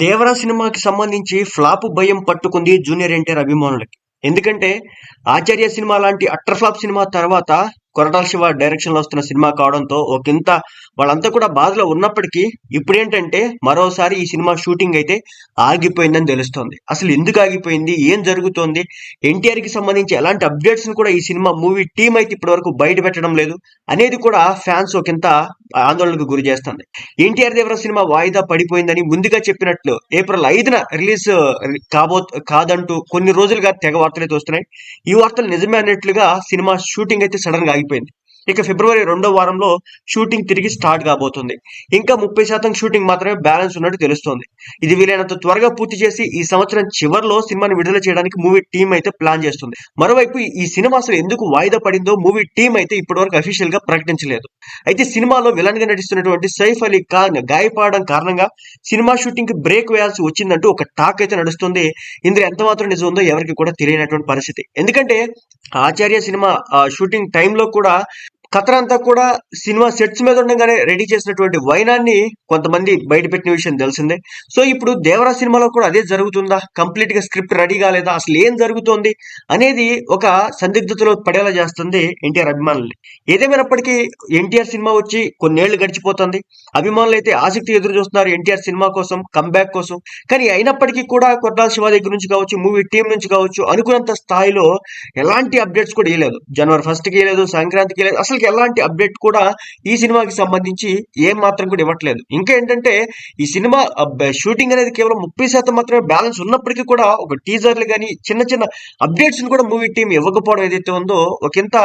దేవరా సినిమాకి సంబంధించి ఫ్లాప్ భయం పట్టుకుంది జూనియర్ ఎన్టీఆర్ అభిమానులకి. ఎందుకంటే ఆచార్య సినిమా లాంటి అట్టర్ ఫ్లాప్ సినిమా తర్వాత కొరటాల శివ డైరెక్షన్లో వస్తున్న సినిమా కావడంతో ఒకంత వాళ్ళంతా కూడా బాధలో ఉన్నప్పటికీ ఇప్పుడేంటంటే మరోసారి ఈ సినిమా షూటింగ్ అయితే ఆగిపోయిందని తెలుస్తోంది. అసలు ఎందుకు ఆగిపోయింది? ఏం జరుగుతోంది? ఎన్టీఆర్కి సంబంధించి ఎలాంటి అప్డేట్స్ కూడా ఈ సినిమా మూవీ టీం అయితే ఇప్పటి వరకు బయట పెట్టడం లేదు. అనేది కూడా ఫ్యాన్స్ ఒకంత ఆందోళనకు గురి చేస్తుంది. ఎన్టీఆర్ దేవర సినిమా వాయిదా పడిపోయిందని ముందుగా చెప్పినట్లు ఏప్రిల్ ఐదున రిలీజ్ కాబో కాదంటూ కొన్ని రోజులుగా తెగ వార్తలు అయితే వస్తున్నాయి. ఈ వార్తలు నిజమే అన్నట్లుగా సినిమా షూటింగ్ అయితే సడన్గా ఆగిపోయింది. ఇక ఫిబ్రవరి రెండో వారంలో షూటింగ్ తిరిగి స్టార్ట్ కాబోతుంది. ఇంకా ముప్పై శాతం షూటింగ్ మాత్రమే బ్యాలెన్స్ ఉన్నట్టు తెలుస్తోంది. ఇది వీలైనంత త్వరగా పూర్తి చేసి ఈ సంవత్సరం చివరిలో సినిమాని విడుదల చేయడానికి మూవీ టీం అయితే ప్లాన్ చేస్తుంది. మరోవైపు ఈ సినిమా అసలు ఎందుకు వాయిదా పడిందో మూవీ టీం అయితే ఇప్పటివరకు అఫీషియల్గా ప్రకటించలేదు. అయితే సినిమాలో విలన్గా నటిస్తున్నటువంటి సైఫ్ అలీ ఖాన్ గాయపడడం కారణంగా సినిమా షూటింగ్కి బ్రేక్ వేయాల్సి వచ్చిందంటూ ఒక టాక్ అయితే నడుస్తుంది. ఇందులో ఎంత మాత్రం నిజం ఉందో ఎవరికి కూడా తెలియనటువంటి పరిస్థితి. ఎందుకంటే ఆచార్య సినిమా షూటింగ్ టైంలో కూడా కథ అంతా కూడా సినిమా సెట్స్ మీద ఉండగానే రెడీ చేసినటువంటి వైనాన్ని కొంతమంది బయటపెట్టిన విషయం తెలిసిందే. సో ఇప్పుడు దేవరా సినిమాలో కూడా అదే జరుగుతుందా? కంప్లీట్గా స్క్రిప్ట్ రెడీ కాలేదా? అసలు ఏం జరుగుతోంది? అనేది ఒక సందిగ్ధతలో పడేలా చేస్తుంది ఎన్టీఆర్ అభిమానుల్ని. ఏదేమైనప్పటికీ ఎన్టీఆర్ సినిమా వచ్చి కొన్నేళ్ళు గడిచిపోతుంది. అభిమానులు అయితే ఆసక్తి ఎదురు చూస్తున్నారు ఎన్టీఆర్ సినిమా కోసం కంబ్యాక్ కోసం. కానీ అయినప్పటికీ కూడా కొట్టాల శివ దగ్గర నుంచి కావచ్చు మూవీ టీం నుంచి కావచ్చు అనుకున్నంత స్థాయిలో ఎలాంటి అప్డేట్స్ కూడా ఇవ్వలేదు జనవరి ఫస్ట్కి ఇవ్వలేదు సంక్రాంతికి ఇవ్వలేదు అసలు ఎలాంటి అప్డేట్ కూడా ఈ సినిమాకి సంబంధించి ఏం మాత్రం కూడా ఇవ్వట్లేదు. ఇంకా ఏంటంటే ఈ సినిమా షూటింగ్ అనేది కేవలం ముప్పై శాతం మాత్రమే బ్యాలెన్స్ ఉన్నప్పటికీ కూడా ఒక టీజర్లు కానీ చిన్న చిన్న అప్డేట్స్ కూడా మూవీ టీం ఇవ్వకపోవడం ఏదైతే ఉందో ఒకంత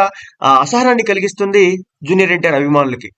అసహనాన్ని కలిగిస్తుంది జూనియర్ ఎన్టీఆర్ అభిమానులకి.